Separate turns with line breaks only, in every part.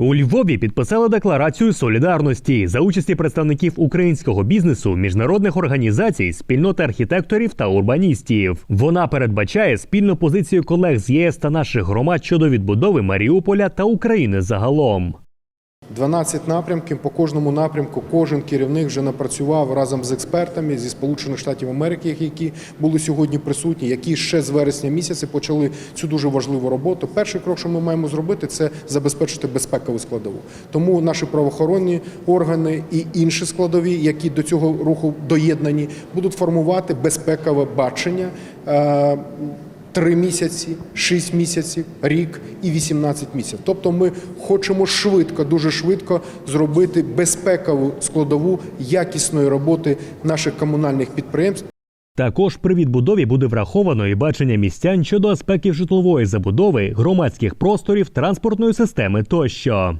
У Львові підписали декларацію солідарності за участі представників українського бізнесу, міжнародних організацій, спільноти архітекторів та урбаністів. Вона передбачає спільну позицію колег з ЄС та наших громад щодо відбудови Маріуполя та України загалом.
12 напрямків по кожному напрямку. Кожен керівник вже напрацював разом з експертами зі Сполучених Штатів Америки, які були сьогодні присутні, які ще з вересня місяця почали цю дуже важливу роботу. Перший крок, що ми маємо зробити, це забезпечити безпекову складову. Тому наші правоохоронні органи і інші складові, які до цього руху доєднані, будуть формувати безпекове бачення. Е, Три місяці, шість місяців, рік і 18 місяців. Тобто ми хочемо швидко, дуже швидко зробити безпекову складову якісної роботи наших комунальних підприємств.
Також при відбудові буде враховано і бачення містян щодо аспектів житлової забудови, громадських просторів, транспортної системи тощо.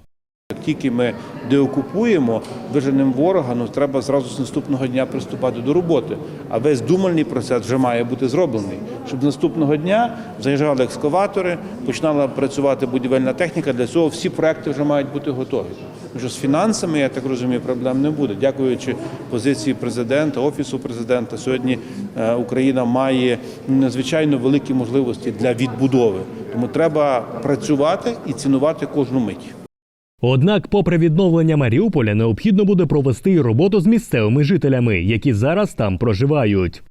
Як тільки ми деокупуємо, виженемо ворога, ну треба зразу з наступного дня приступати до роботи. А весь думальний процес вже має бути зроблений, щоб з наступного дня заїжджали екскаватори, починала працювати будівельна техніка. Для цього всі проекти вже мають бути готові. Тому з фінансами, я так розумію, проблем не буде. Дякуючи позиції президента, офісу президента, сьогодні е, Україна має надзвичайно великі можливості для відбудови. Тому треба працювати і цінувати кожну мить.
Однак, попри відновлення Маріуполя, необхідно буде провести і роботу з місцевими жителями, які зараз там проживають.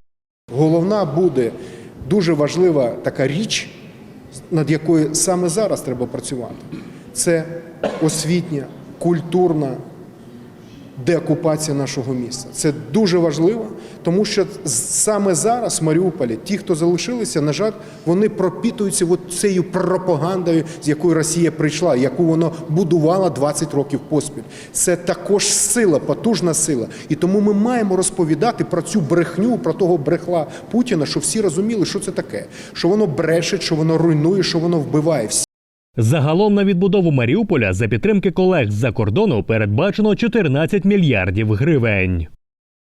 Головна буде дуже важлива така річ, над якою саме зараз треба працювати. Це освітня, культурна деокупація нашого міста. Це дуже важливо, тому що саме зараз в Маріуполі ті, хто залишилися, на жаль, вони пропітуються цією пропагандою, з якою Росія прийшла, яку вона будувала 20 років поспіль. Це також сила, потужна сила. І тому ми маємо розповідати про цю брехню, про того брехла Путіна, щоб всі розуміли, що це таке, що воно брешить, що воно руйнує, що воно вбиває.
Загалом на відбудову Маріуполя за підтримки колег з-за кордону передбачено 14 мільярдів гривень.